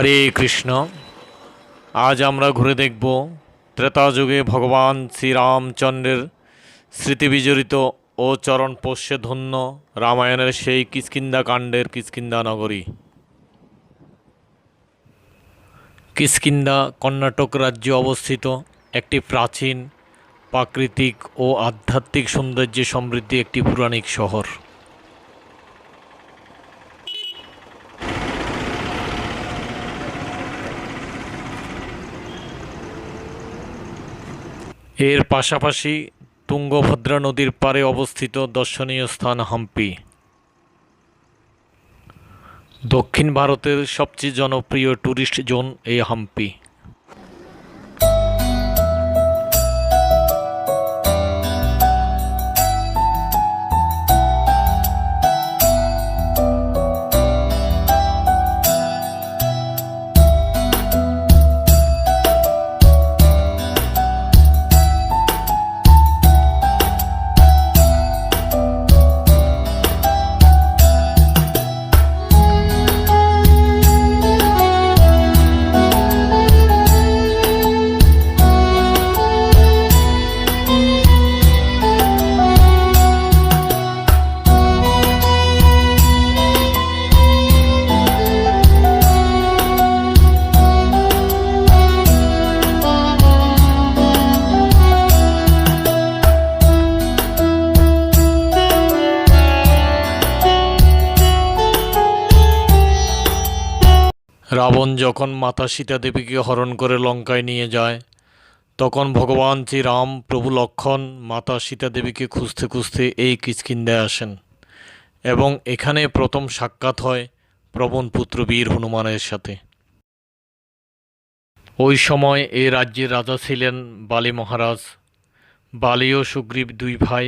হরে কৃষ্ণ। আজ আমরা ঘুরে দেখব ত্রেতা যুগে ভগবান শ্রীরামচন্দ্রের স্মৃতিবিজড়িত ও চরণ পোষ্যে ধন্য রামায়ণের সেই কিষ্কিন্দা কাণ্ডের কিষ্কিন্দা নগরী। কিষ্কিন্দা কর্ণাটক রাজ্যে অবস্থিত একটি প্রাচীন, প্রাকৃতিক ও আধ্যাত্মিক সৌন্দর্যে সমৃদ্ধ একটি পৌরাণিক শহর। এর পাশাপাশি তুঙ্গভদ্রা নদীর পারে অবস্থিত দর্শনীয় স্থান হাম্পি। দক্ষিণ ভারতের সবচেয়ে জনপ্রিয় ট্যুরিস্ট জোন এই হাম্পি। রাবণ যখন মাতা সীতা দেবীকে হরণ করে লঙ্কায় নিয়ে যায়, তখন ভগবান শ্রীরাম প্রভু লক্ষণ মাতা সীতা দেবীকে খুঁজতে খুঁজতে এই কিচকিন্দায় আসেন এবং এখানে প্রথম সাক্ষাৎ হয় প্রবণ পুত্র বীর হনুমানের সাথে। ওই সময় এই রাজ্যের রাজা ছিলেন বালি মহারাজ, বালি ও সুগ্রীব দুই ভাই।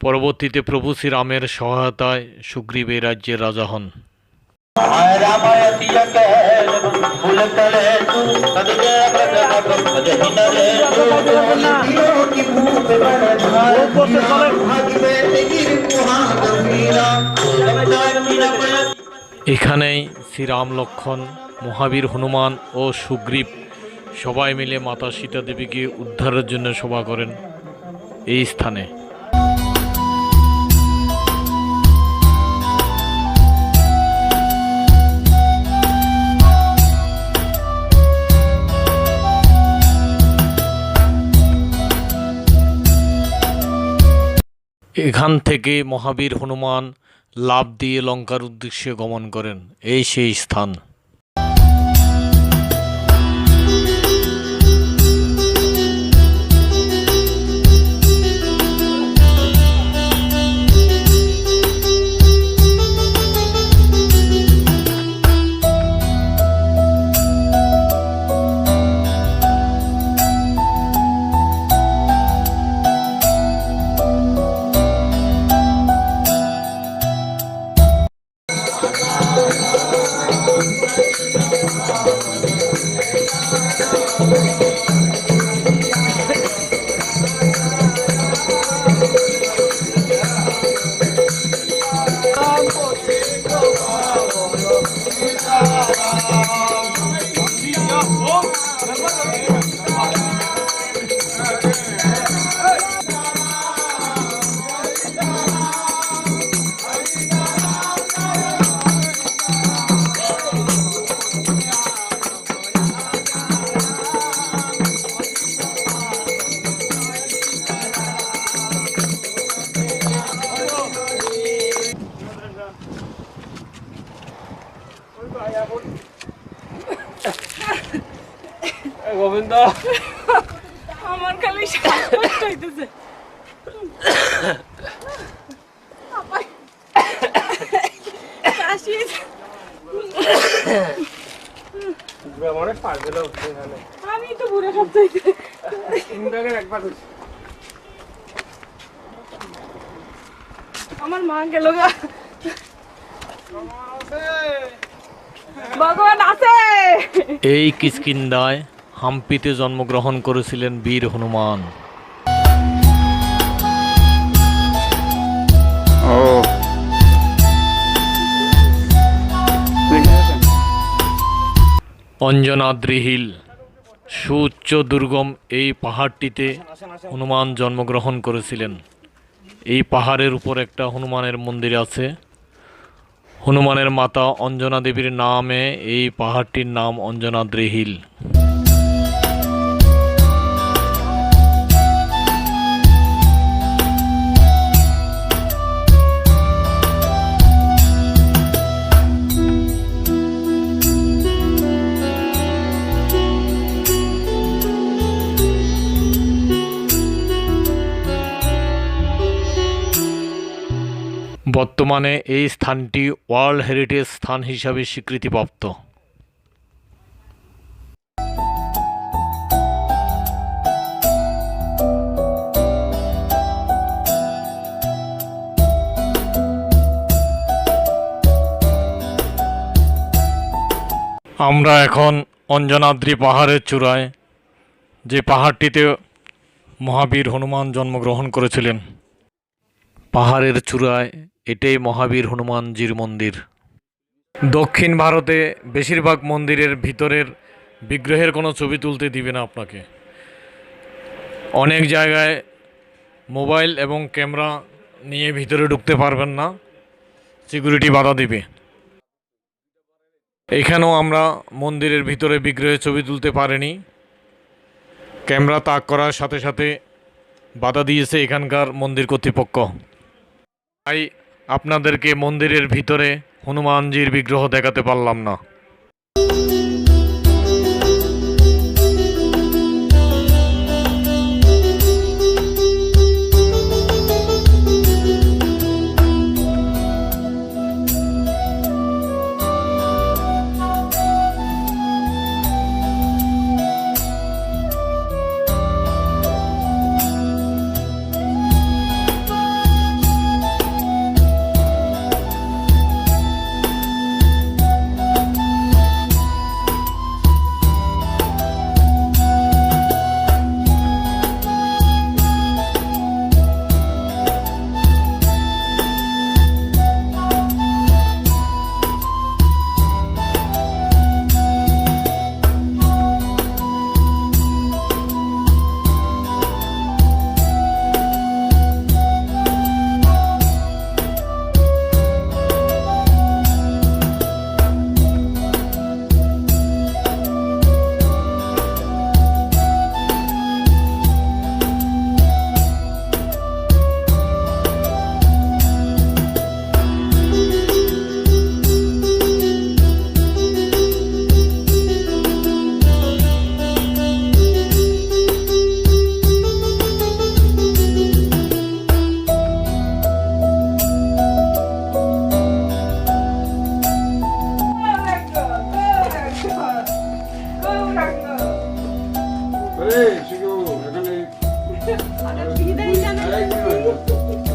পরবর্তীতে প্রভু শ্রীরামের সহায়তায় সুগ্রীব এই রাজ্যের রাজা হন। এখানেই শ্রীরাম লক্ষণ মহাবীর হনুমান ও সুগ্রীব সবাই মিলে মাতা সীতা দেবীকে উদ্ধারের জন্য সভা করেন এই স্থানে। এখান থেকে মহাবীর হনুমান লাভ দিয়ে লঙ্কার উদ্দেশ্যে গমন করেন। এই সেই স্থান। আমার মা গেল ভগবান আছে। এই কিষ্কিন্দায় হাম্পিতে জন্মগ্রহণ করেছিলেন বীর হনুমান। অঞ্জনাদ্রি হিল, সুউচ্চ দুর্গম এই পাহাড়টিতে হনুমান জন্মগ্রহণ করেছিলেন। এই পাহাড়ের উপর একটা হনুমানের মন্দির আছে। হনুমানের মাতা অঞ্জনা দেবীর নামে এই পাহাড়টির নাম অঞ্জনাদ্রি হিল। বর্তমানে এই স্থানটি ওয়ার্ল্ড হেরিটেজ স্থান হিসাবে স্বীকৃতিপ্রাপ্ত। আমরা এখন অঞ্জনাদ্রি পাহাড়ের চূড়ায়, যে পাহাড়টিতে মহাবীর হনুমান জন্মগ্রহণ করেছিলেন। পাহাড়ের চূড়ায় এটাই মহাবীর হনুমানজির মন্দির। দক্ষিণ ভারতে বেশিরভাগ মন্দিরের ভিতরের বিগ্রহের কোনো ছবি তুলতে দিবে না আপনাকে। অনেক জায়গায় মোবাইল এবং ক্যামেরা নিয়ে ভিতরে ঢুকতে পারবেন না, সিকিউরিটি বাধা দিবে। এখানেও আমরা মন্দিরের ভিতরে বিগ্রহের ছবি তুলতে পারিনি। ক্যামেরা তাক করার সাথে সাথে বাধা দিয়েছে এখানকার মন্দির কর্তৃপক্ষ। তাই আপনাদেরকে মন্দিরের ভিতরে হনুমানজির বিগ্রহ দেখাতে পারলাম না।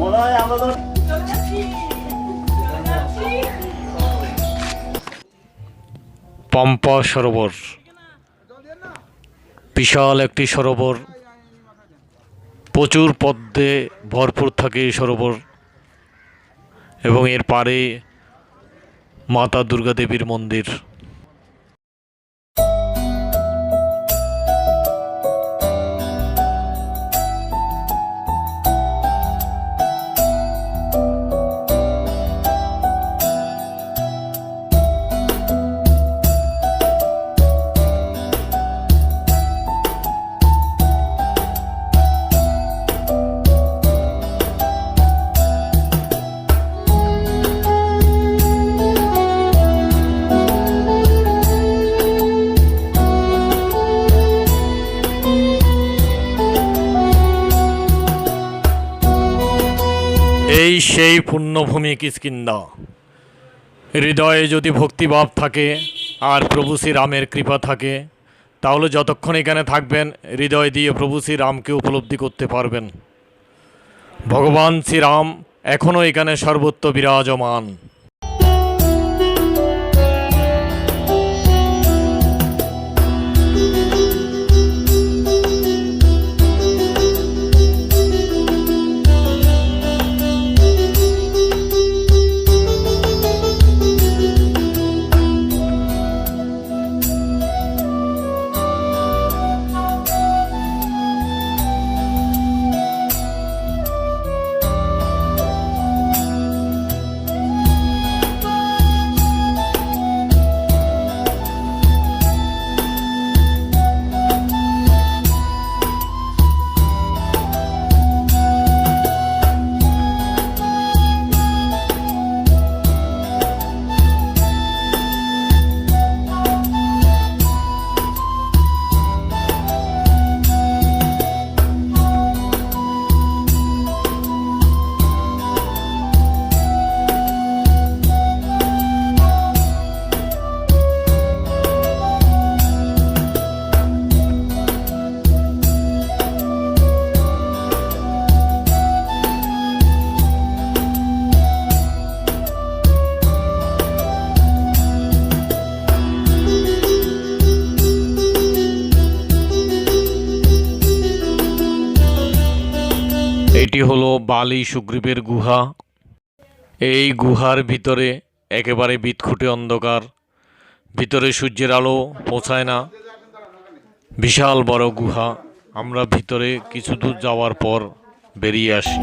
মনে হয় আমরা তো পম্পা সরোবর। বিশাল একটি সরোবর। প্রচুর পদ্মে ভরপুর থাকে এই সরোবর। এবং এর পারে মাতা দুর্গা দেবীর মন্দির। এই সেই পুণ্যভূমি কিষ্কিন্দা হৃদয়ে যদি ভক্তিভাব থাকে, আর প্রভু শ্রীরামের কৃপা থাকে, তাহলে যতক্ষণ এখানে থাকবেন, হৃদয় দিয়ে প্রভু শ্রীরামকে উপলব্ধি করতে পারবেন। ভগবান শ্রীরাম এখনও এখানে সর্বত্র বিরাজমান। এটি হলো বালি সুগ্রীবের গুহা। এই গুহার ভিতরে একেবারে বিৎখুটে অন্ধকার। ভিতরে সূর্যের আলো পৌঁছায় না। বিশাল বড় গুহা। আমরা ভিতরে কিছু দূর যাওয়ার পর বেরিয়ে আসি।